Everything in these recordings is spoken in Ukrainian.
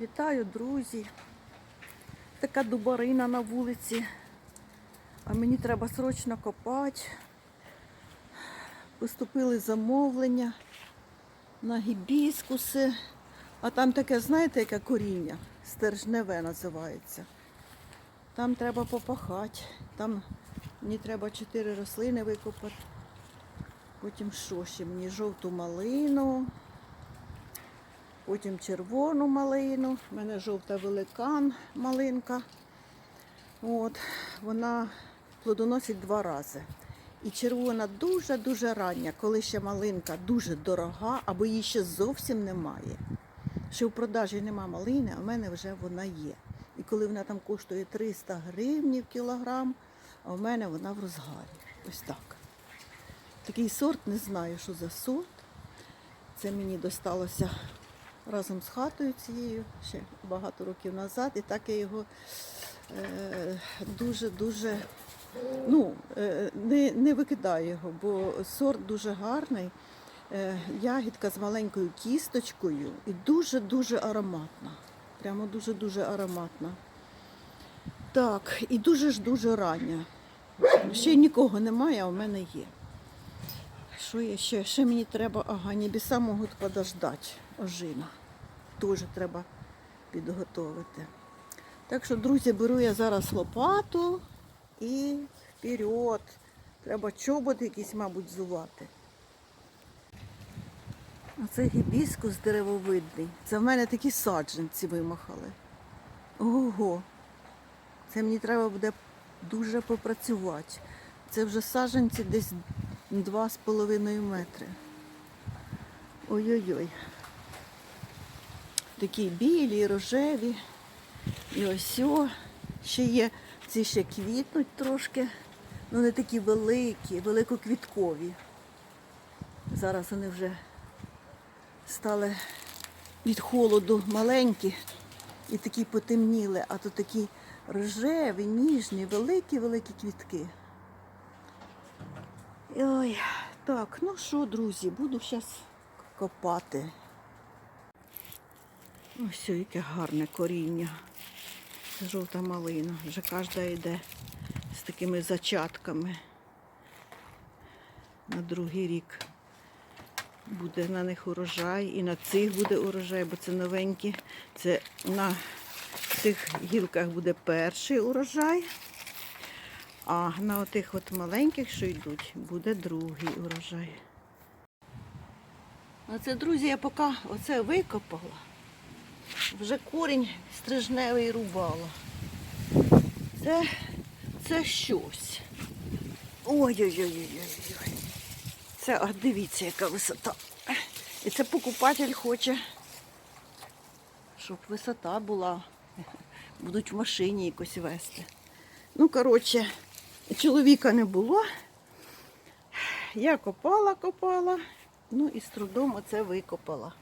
Вітаю, друзі. Така дубарина на вулиці. А мені треба срочно копати. Поступили замовлення на гібіскуси. А там таке, знаєте, яке коріння? Стержневе називається. Там треба попахати. Там мені треба чотири рослини викопати. Потім що ще? Мені жовту малину. Потім червону малину. У мене жовта великан малинка. От, вона плодоносить два рази. І червона дуже-дуже рання, коли ще малинка дуже дорога, або її ще зовсім немає. Ще в продажі нема малини, а в мене вже вона є. І коли вона там коштує 300 гривень в кілограм, а в мене вона в розгарі. Ось так. Такий сорт, не знаю, що за сорт. Це мені досталося разом з хатою цією ще багато років назад. І так я його дуже-дуже ну, е, не, не викидаю його, бо сорт дуже гарний. Е, ягідка з маленькою кісточкою і дуже-дуже ароматна. Прямо дуже-дуже ароматна. Так, і дуже ж дуже рання. Ще нікого немає, а в мене є. Що є ще? Ще мені треба, ага, небеса можуть подождати. Ожина. Теж треба підготовити. Так що, друзі, беру я зараз лопату і вперед. Треба чоботи якісь, мабуть, зувати. Оце гібіскус деревовидний. Це в мене такі саджанці вимахали. Ого. Це мені треба буде дуже попрацювати. Це вже саджанці десь 2,5 метри. Ой-ой-ой. Такі білі, рожеві. І ось о. Ще є, ці ще квітнуть трошки. Ну не такі великі, великоквіткові. Зараз вони вже стали від холоду маленькі і такі потемніли, а то такі рожеві, ніжні, великі-великі квітки. Ой, так, ну що, друзі, буду зараз копати. Ось яке гарне коріння. Жовта малина. Вже кожна йде з такими зачатками. На другий рік буде на них урожай. І на цих буде урожай, бо це новенькі. Це на цих гілках буде перший урожай. А на отих от маленьких, що йдуть, буде другий урожай. А це, друзі, я поки оце викопала. Вже корінь стрижневий рубала. Це, це щось. Ой-ой-ой-ой-ой. Це, а дивіться, яка висота. І це покупатель хоче, щоб висота була. Будуть в машині якось вести. Ну, коротше, чоловіка не було. Я копала, копала, ну і з трудом оце викопала.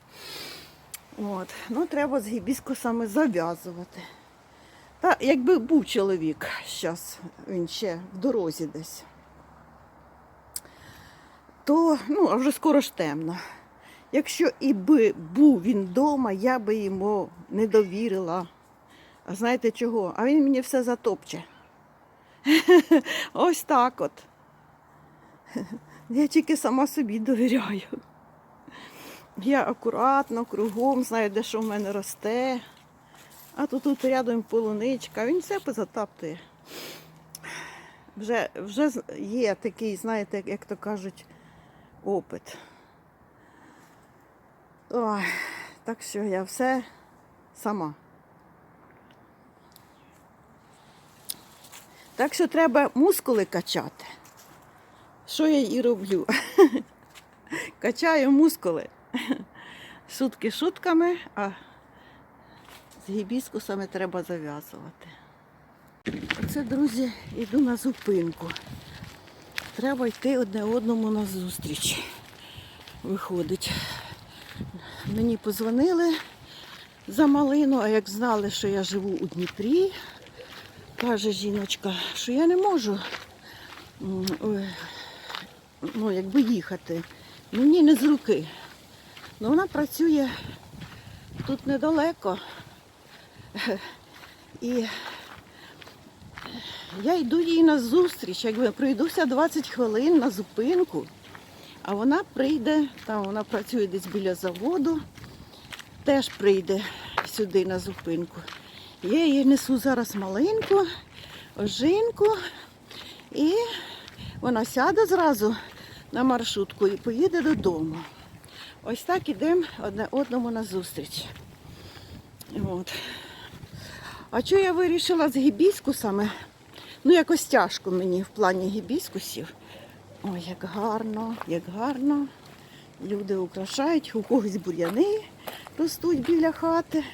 От. Ну, треба з гібіскусами зав'язувати. Та якби був чоловік, зараз він ще в дорозі десь, то ну, а вже скоро ж темно. Якщо і би був він вдома, я би йому не довірила. А знаєте чого? А він мені все затопче. Ось так от. Я тільки сама собі довіряю. Я акуратно, кругом, знаю, де що в мене росте. А тут тут рядом полуничка, він все позатаптує. Вже, вже є такий, знаєте, як то кажуть, опит. Ой, так що я все сама. Так що треба мускули качати. Що я і роблю? Качаю мускули. Шутки шутками, а з гібіскусами треба зав'язувати. Оце, друзі, йду на зупинку. Треба йти одне одному на зустріч. Виходить. Мені позвонили за малину, а як знали, що я живу у Дніпрі, каже жіночка, що я не можу ну, якби їхати. Мені не з руки. Ну, вона працює тут недалеко, І я йду їй на зустріч, якби пройдуся 20 хвилин на зупинку, а вона прийде, там вона працює десь біля заводу, теж прийде сюди на зупинку. Я їй несу зараз маленьку, ожинку, і вона сяде зразу на маршрутку і поїде додому. Ось так ідемо одне одному на зустріч. От. А що я вирішила з гібіскусами? Ну, якось тяжко мені в плані гібіскусів. Ой, як гарно, як гарно. Люди украшають, у когось бур'яни ростуть біля хати,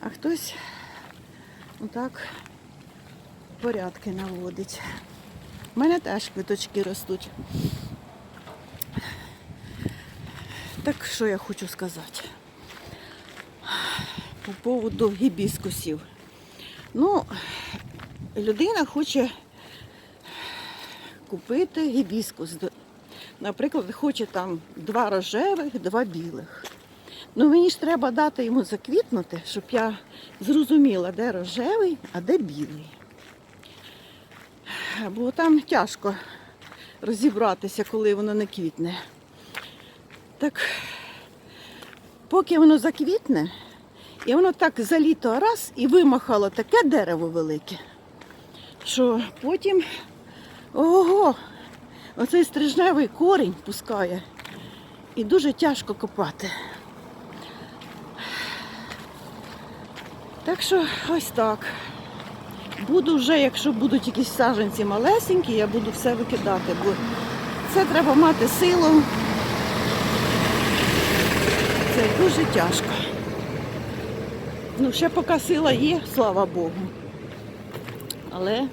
а хтось отак порядки наводить. У мене теж квіточки ростуть. Так що я хочу сказати? По поводу гібіскусів. Ну, людина хоче купити гібіскус. Наприклад, хоче там два рожевих, два білих. Ну мені ж треба дати йому заквітнути, щоб я зрозуміла, де рожевий, а де білий. Бо там тяжко розібратися, коли воно не квітне. Так, поки воно заквітне, і воно так за літо раз і вимахало таке дерево велике, що потім ого, оцей стрижневий корінь пускає і дуже тяжко копати. Так що ось так. Буду вже, якщо будуть якісь саджанці малесенькі, я буду все викидати, бо це треба мати силу. Це дуже тяжко. Ну, ще поки сила є, слава Богу. Але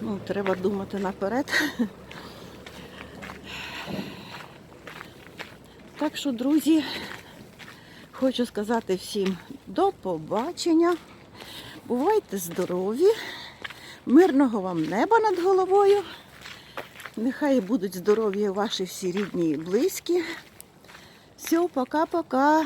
ну, треба думати наперед. Так що, друзі, хочу сказати всім до побачення. Бувайте здорові, мирного вам неба над головою. Нехай будуть здорові ваші всі рідні і близькі. Все, пока-пока.